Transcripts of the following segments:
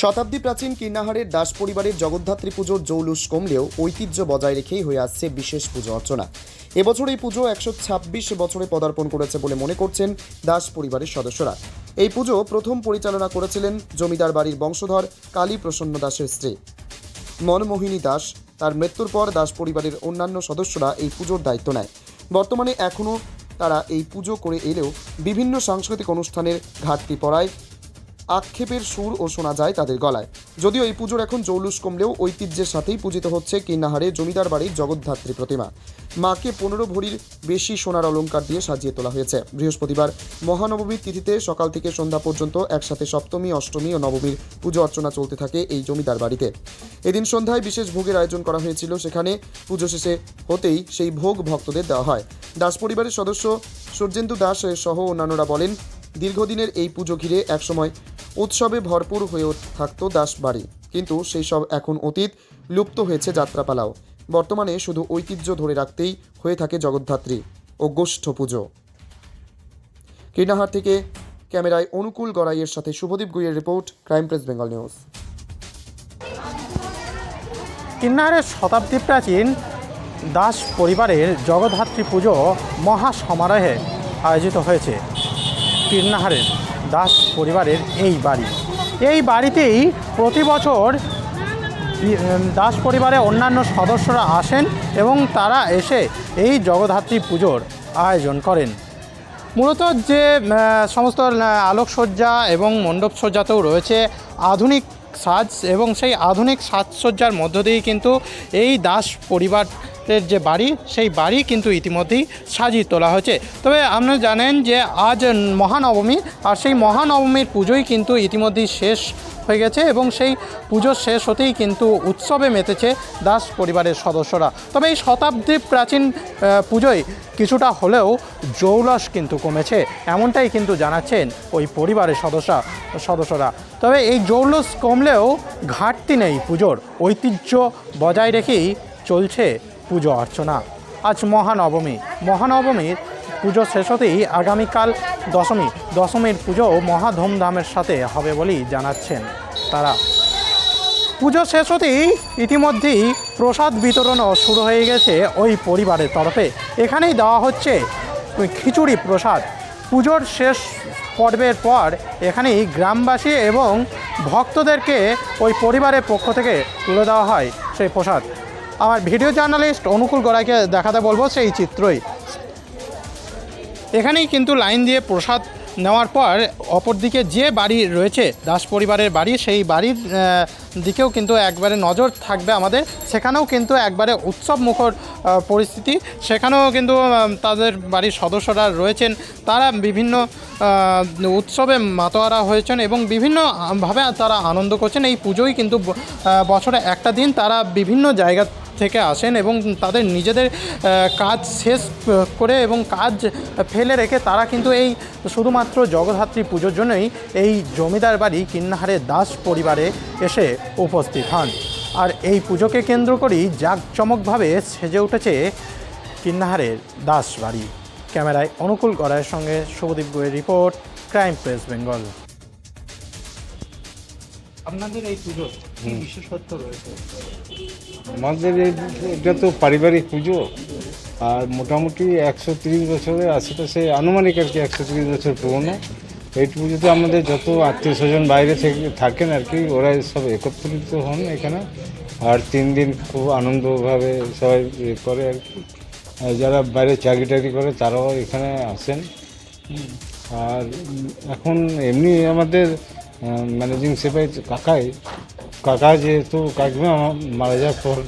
শতাব্দী প্রাচীন কীর্ণাহারের দাস পরিবারের জগদ্ধাত্রী পুজোর জৌলুস কমলেও ঐতিহ্য বজায় রেখেই হয়ে আসছে বিশেষ পুজো অর্চনা। এবছর এই পুজো একশো ছাব্বিশ বছরে পদার্পণ করেছে বলে মনে করছেন দাস পরিবারের সদস্যরা। এই পুজো প্রথম পরিচালনা করেছিলেন জমিদার বাড়ির বংশধর কালী প্রসন্ন দাসের স্ত্রী। মনমোহিনী দাস, তার মৃত্যুর পর দাস পরিবারের অন্যান্য সদস্যরা এই পুজোর দায়িত্ব নেয়। বর্তমানে এখনও তারা এই পুজো করে এলেও বিভিন্ন সাংস্কৃতিক অনুষ্ঠানের ঘাটতি পড়ায় আক্ষেপের সুর ও শোনা যায় তাদের গলায়। যদিও এই পুজোর এখন জৌলুস কমলেও ঐতিহ্যের সাথেই পূজিত হচ্ছে কিন্নাহারে জমিদার বাড়ির জগদ্ধাত্রী প্রতিমা। মাকে পনেরো ভরির বেশি সোনার অলঙ্কার দিয়ে সাজিয়ে তোলা হয়েছে। বৃহস্পতিবার মহানবমীর তিথিতে সকাল থেকে সন্ধ্যা পর্যন্ত একসাথে সপ্তমী, অষ্টমী ও নবমীর পুজো অর্চনা চলতে থাকে এই জমিদার বাড়িতে। এদিন সন্ধ্যায় বিশেষ ভোগের আয়োজন করা হয়েছিল। সেখানে পুজো শেষে হতেই সেই ভোগ ভক্তদের দেওয়া হয়। দাস পরিবারের সদস্য সূর্যেন্দু দাস সহ অন্যান্যরা বলেন দীর্ঘদিনের এই পুজো ঘিরে একসময় উৎসবে ভরপুর হয়ে থাকতো দাসবাড়ি। কিন্তু সেই সব এখন অতীত লুপ্ত হয়েছে যাত্রাপালাও। বর্তমানে শুধু ঐতিহ্য ধরে রাখতেই হয়ে থাকে জগদ্ধাত্রী ও গোষ্ঠ পুজো। কীর্ণাহার থেকে ক্যামেরায় অনুকূল গড়াইয়ের সাথে Subhadip গুইয়ের report, crime press Bengal news. কিন্নারের শতাব্দী প্রাচীন দাস পরিবারের জগদ্ধাত্রী পুজো মহা সমারোহে আয়োজিত হয়েছে। কিন্নাহারের দাস পরিবারের এই বাড়ি। এই বাড়িতেই প্রতি বছর দাস পরিবারের অন্যান্য সদস্যরা আসেন এবং তারা এসে এই জগদ্ধাত্রী পুজোর আয়োজন করেন। মূলত যে সমস্ত আলোকসজ্জা এবং মণ্ডপসজ্জাতেও রয়েছে আধুনিক সাজ এবং সেই আধুনিক সাজসজ্জার মধ্য দিয়েই কিন্তু এই দাস পরিবারের যে বাড়ি, সেই বাড়ি কিন্তু ইতিমধ্যেই সাজিয়ে তোলা হয়েছে। তবে আপনারা জানেন যে আজ মহানবমী, আর সেই মহানবমীর পুজোই কিন্তু ইতিমধ্যেই শেষ হয়ে গেছে এবং সেই পুজো শেষ হতেই কিন্তু উৎসবে মেতেছে দাস পরিবারের সদস্যরা। তবে এই শতাব্দী প্রাচীন পুজোয় কিছুটা হলেও জৌলস কিন্তু কমেছে, এমনটাই কিন্তু জানাচ্ছেন ওই পরিবারের সদস্য, সদস্যরা। তবে এই জৌলস কমলেও ঘাটতি নেই পুজোর, ঐতিহ্য বজায় রেখেই চলছে পুজো অর্চনা। আজ মহানবমী। মহানবমীর পুজো শেষ হতেই আগামীকাল দশমী। দশমীর পুজো মহা ধুমধামের সাথে হবে বলেই জানাচ্ছেন তারা। পুজো শেষ হতেই ইতিমধ্যেই প্রসাদ বিতরণও শুরু হয়ে গেছে ওই পরিবারের তরফে। এখানেই দেওয়া হচ্ছে খিচুড়ি প্রসাদ। পুজোর শেষ পর্বের পর এখানেই গ্রামবাসী এবং ভক্তদেরকে ওই পরিবারের পক্ষ থেকে তুলে দেওয়া হয় সেই প্রসাদ। আমার ভিডিও জার্নালিস্ট অনুকূল গড়াইকে দেখাতে বলব সেই চিত্রই। এখানেই কিন্তু লাইন দিয়ে প্রসাদ নেওয়ার পর অপরদিকে যে বাড়ি রয়েছে, দাস পরিবারের বাড়ি, সেই বাড়ির দিকেও কিন্তু একবারে নজর থাকবে আমাদের। সেখানেও কিন্তু একবারে উৎসব মুখর পরিস্থিতি। সেখানেও কিন্তু তাদের বাড়ির সদস্যরা রয়েছেন। তারা বিভিন্ন উৎসবে মাতোয়ারা হয়েছেন এবং বিভিন্নভাবে তারা আনন্দ করছেন। এই পুজোই কিন্তু বছরে একটা দিন তারা বিভিন্ন জায়গা থেকে আসেন এবং তাদের নিজেদের কাজ শেষ করে এবং কাজ ফেলে রেখে তারা কিন্তু এই শুধুমাত্র জগদ্ধাত্রী পুজোর জন্যই এই জমিদার বাড়ি কিন্নাহারের দাস পরিবারে এসে উপস্থিত হন। আর এই পুজোকে কেন্দ্র করেই জাঁকজমকভাবে সেজে উঠেছে কিন্নাহারের দাস বাড়ি। ক্যামেরায় অনুকূল গড়াইয়ের সঙ্গে শুভদীপ গোয়ের রিপোর্ট, ক্রাইম প্রেস বেঙ্গল। আপনাদের এই পুজো কি বিশেষত্ব রয়েছে? আমাদের এই- এটা তো পারিবারিক পুজো আর মোটামুটি একশো তিরিশ বছরের আশেপাশে আনুমানিক আর কি একশো তিরিশ বছর পুরনো। এই পুজোতে আমাদের যত আত্মীয় স্বজন বাইরে থেকে থাকেন আর কি ওরা সব একত্রিত হন এখানে। আর তিন দিন খুব আনন্দভাবে সবাই ইয়ে করে আর কি। যারা বাইরে চাকরি টাকরি করে তারাও এখানে আসেন। আর এখন এমনি আমাদের ম্যানেজিং সেপাই কাকাই। কাকা যেহেতু কাকিমা মারা যাওয়ার পর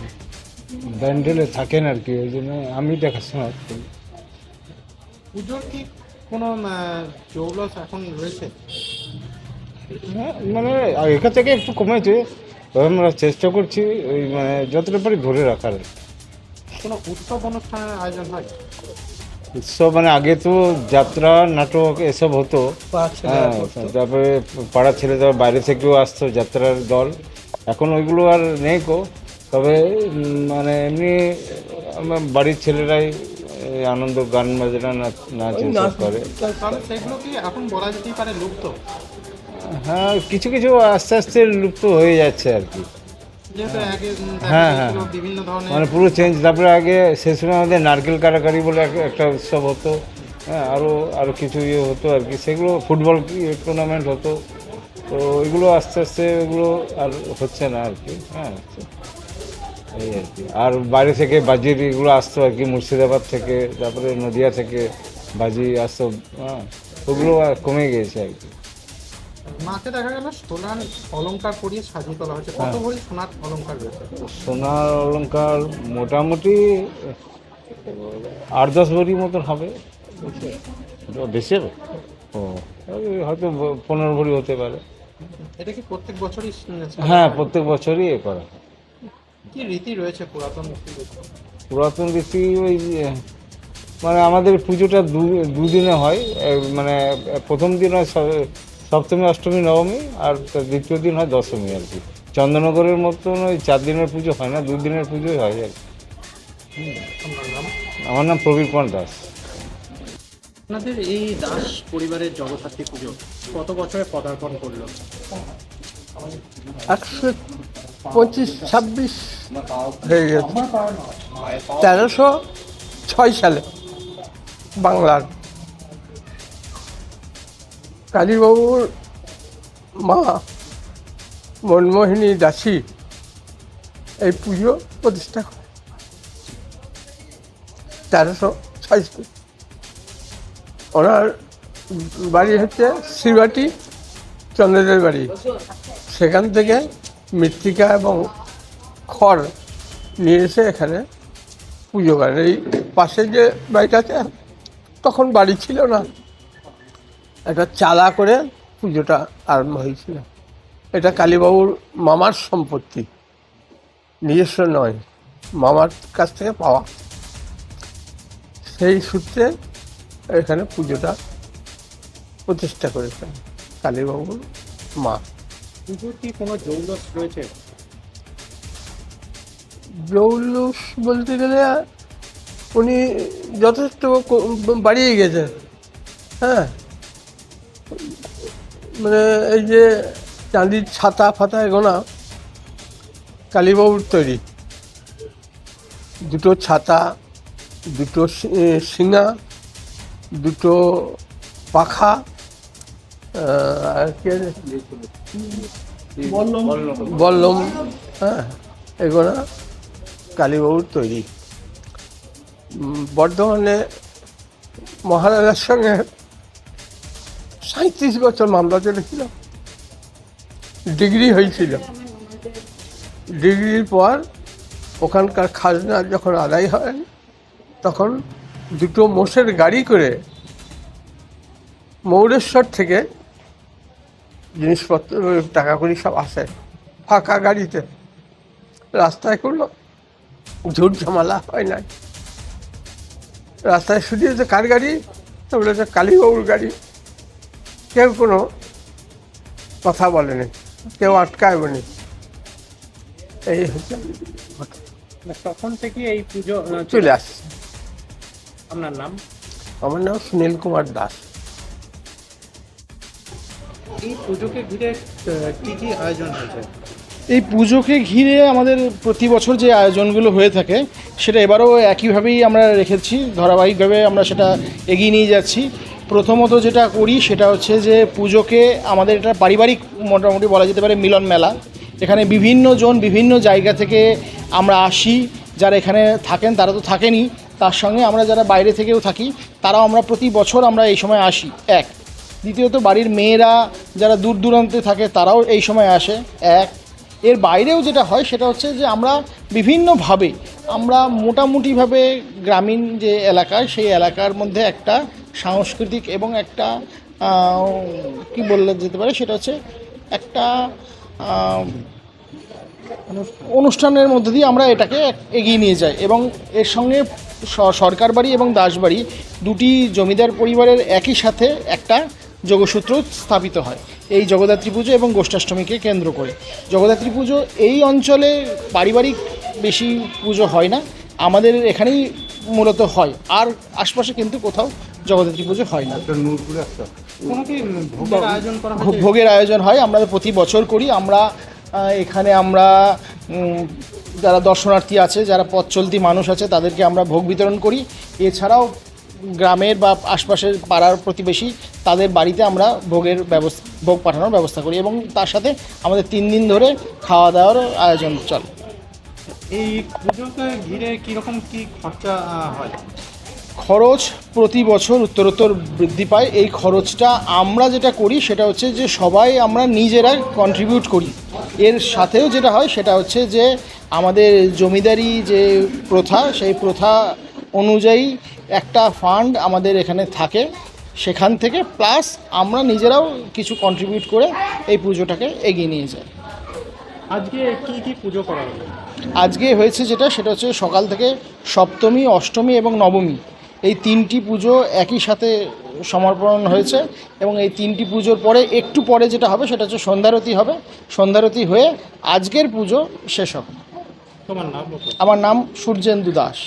ব্যান্ডেলে থাকেন আর কি ওই জন্য আমি দেখাশোনা করি পুজোর কি কোনো জৌলস এখন রয়েছে হ্যাঁ, মানে এখান থেকে একটু কমেছে আমরা চেষ্টা করছি ওই মানে যতটা পারি ধরে রাখার। কোনো উৎসব অনুষ্ঠানের আয়োজন হয়? উৎসব মানে আগে তো যাত্রা নাটক এসব হতো। হ্যাঁ তারপরে পাড়ার ছেলেরা বাইরে থেকেও আসতো যাত্রার দল। এখন ওইগুলো আর নেই কো তবে মানে এমনি আমার বাড়ির ছেলেরাই এই আনন্দ গান বাজনা নাচ নাচ করে। সেগুলো কি এখন বলা যেতেই পারে লুপ্ত? হ্যাঁ কিছু কিছু আস্তে আস্তে লুপ্ত হয়ে যাচ্ছে আর কি। হ্যাঁ, হ্যাঁ। বিভিন্ন মানে পুরো চেঞ্জ তারপরে আগে সেই সময় আমাদের নারকেল কাটাকারি বলে একটা উৎসব হতো। হ্যাঁ আরও আরও কিছু ইয়ে হতো আর কি। সেগুলো ফুটবল টুর্নামেন্ট হতো। তো এগুলো আস্তে আস্তে এগুলো আর হচ্ছে না আর কি। হ্যাঁ এই আর কি। আর বাইরে থেকে বাজির এগুলো আসতো আর কি মুর্শিদাবাদ থেকে তারপরে নদিয়া থেকে বাজি আসতো। হ্যাঁ ওগুলো কমে গিয়েছে আর কি। মাকে দেখা গেল সোনার অলংকার পরিয়ে সাজিয়ে তোলা হয়েছে। কত ভরি সোনার অলংকার রয়েছে? সোনার অলংকার মোটামুটি আট দশ ভরি মতন হবে। বেশি হবে? ও হয়তো পনেরো ভরি হতে পারে। এটা কি প্রত্যেক বছরই হ্যাঁ প্রত্যেক বছরই এ করা। কি রীতি রয়েছে পুরাতন? পুরাতন রীতি ওই মানে আমাদের পুজোটা দু দুদিনে হয়। মানে প্রথম দিন হয় সপ্তমী অষ্টমী নবমী আর তার দ্বিতীয় দিন হয় দশমী আর কি। চন্দ্রনগরের মতন ওই চার দিনের পুজো হয় না দুদিনের পুজোই হয় আর কি। আমার নাম প্রবীর কুমার দাস। আপনাদের এই দাস পরিবারের জগদ্ধাত্রী পুজো কত বছরে পদার্পণ করল? একশো পঁচিশ ছাব্বিশ হয়ে গেছে। তেরোশো ছয় সালে বাংলার কালীবাবুর মা মনমোহিনী দাসী এই পুজো প্রতিষ্ঠা করে। তেরোশো ছয় ওনার বাড়ি হচ্ছে শ্রীবাটি চন্দ্রদের বাড়ি। সেখান থেকে মৃত্তিকা এবং খড় নিয়ে এসে এখানে পুজো করেন এই পাশে যে বাড়িটা আছে, তখন বাড়ি ছিল না। একটা চালা করে পুজোটা আরম্ভ হয়েছিল। এটা কালীবাবুর মামার সম্পত্তি। নিজস্ব নয় মামার কাছ থেকে পাওয়া। সেই সূত্রে এখানে পুজোটা প্রতিষ্ঠা করেছেন কালীবাবুর মা। পুজোর কি কোনো জৌলস রয়েছে? জৌলুস বলতে গেলে উনি যথেষ্ট বাড়িয়ে গেছেন। হ্যাঁ এই যে চাঁদির ছাতা ফাতা এগোনা, কালীবাবুর তৈরি। দুটো ছাতা, দুটো শিঙা, দুটো পাখা আর? বল্লম। হ্যাঁ এগুলো কালীবাবুর তৈরি। বর্ধমানে মহারাজার সঙ্গে সাঁত্রিশ বছর মামলা চলেছিল। ডিগ্রি হয়েছিল। ডিগ্রির পর ওখানকার খাজনা যখন আদায় হয়, তখন দুটো মোষের গাড়ি করে মৌরেশ্বর থেকে জিনিসপত্র টাকা করি সব আসে ফাঁকা গাড়িতে। রাস্তায় কোনো ঝুট ঝামেলা হয় নাই। রাস্তায় শুধু যে কার গাড়ি? তো বলেছে, কালীবাবুর গাড়ি। কেউ কোনো কথা বলেনি কেউ আটকায়নি। এই হচ্ছে। তখন থেকে এই পুজো চলে আসছে। আপনার নাম? আমার নাম সুনীল কুমার দাস। এই পুজোকে ঘিরে কি কি আয়োজন হয়েছে? এই পুজোকে ঘিরে আমাদের প্রতি বছর যে আয়োজনগুলো হয়ে থাকে সেটা এবারও একইভাবেই আমরা রেখেছি। ধারাবাহিকভাবে আমরা সেটা এগিয়ে নিয়ে যাচ্ছি। প্রথমত যেটা করি সেটা হচ্ছে যে পুজোকে আমাদের এটা পারিবারিক মোটামুটি বলা যেতে পারে মিলন মেলা। এখানে বিভিন্ন জন বিভিন্ন জায়গা থেকে আমরা আসি, যারা এখানে থাকেন তারা তো থাকেনই। তার সঙ্গে আমরা যারা বাইরে থেকেও থাকি, তারাও আমরা প্রতি বছর আমরা এই সময় আসি। এক। দ্বিতীয়ত বাড়ির মেয়েরা যারা দূর দূরান্তে থাকে তারাও এই সময় আসে। এক। এর বাইরেও যেটা হয় সেটা হচ্ছে যে আমরা বিভিন্নভাবে আমরা মোটামুটিভাবে গ্রামীণ যে এলাকা, সেই এলাকার মধ্যে একটা সাংস্কৃতিক এবং একটা কি বললে যেতে পারে, সেটা হচ্ছে একটা অনুষ্ঠানের মধ্যে দিয়ে আমরা এটাকে এগিয়ে নিয়ে যাই এবং এর সঙ্গে সরকার বাড়ি এবং দাসবাড়ি দুটি জমিদার পরিবারের একই সাথে একটা যোগসূত্র স্থাপিত হয়। এই জগদ্ধাত্রী পুজো এবং গোষ্ঠাষ্টমীকে কেন্দ্র করে। জগদ্ধাত্রী পুজো এই অঞ্চলে পারিবারিক বেশি পুজো হয় না আমাদের এখানেই মূলত হয়। আর আশপাশে কিন্তু কোথাও জগদ্ধাত্রী পুজো হয় না। হয়েছে? ভোগের আয়োজন হয় আমরা প্রতি বছর করি। আমরা এখানে আমরা যারা দর্শনার্থী আছে যারা পথ চলতি মানুষ আছে তাদেরকে আমরা ভোগ বিতরণ করি। এছাড়াও গ্রামের বা আশপাশের পাড়ার প্রতিবেশী তাদের বাড়িতে আমরা ভোগের ব্যবস্থা ভোগ পাঠানোর ব্যবস্থা করি এবং তার সাথে আমাদের তিন দিন ধরে খাওয়া দাওয়ার আয়োজন চলে। এই পুজোকে ঘিরে কীরকম কি খরচা হয়? খরচ প্রতি বছর উত্তরোত্তর বৃদ্ধি পায়। এই খরচটা আমরা যেটা করি সেটা হচ্ছে যে সবাই আমরা নিজেরা কন্ট্রিবিউট করি। এর সাথেও যেটা হয় সেটা হচ্ছে যে আমাদের জমিদারি যে প্রথা সেই প্রথা অনুযায়ী একটা ফান্ড আমাদের এখানে থাকে। সেখান থেকে প্লাস আমরা নিজেরাও কিছু কন্ট্রিবিউট করে এই পুজোটাকে এগিয়ে নিয়ে যাই। আজকে কি কি পুজো করা হলো আজকে হয়েছে যেটা সেটা হচ্ছে সকাল থেকে সপ্তমী অষ্টমী এবং নবমী। এই তিনটি পুজো একই সাথে সমর্পণ হয়েছে এবং এই তিনটি পুজোর পরে একটু পরে যেটা হবে সেটা হচ্ছে সন্ধ্যারতি হবে। সন্ধ্যারতি হয়ে আজকের পুজো শেষ হবে। তোমার নাম আমার নাম সূর্যেন্দু দাস।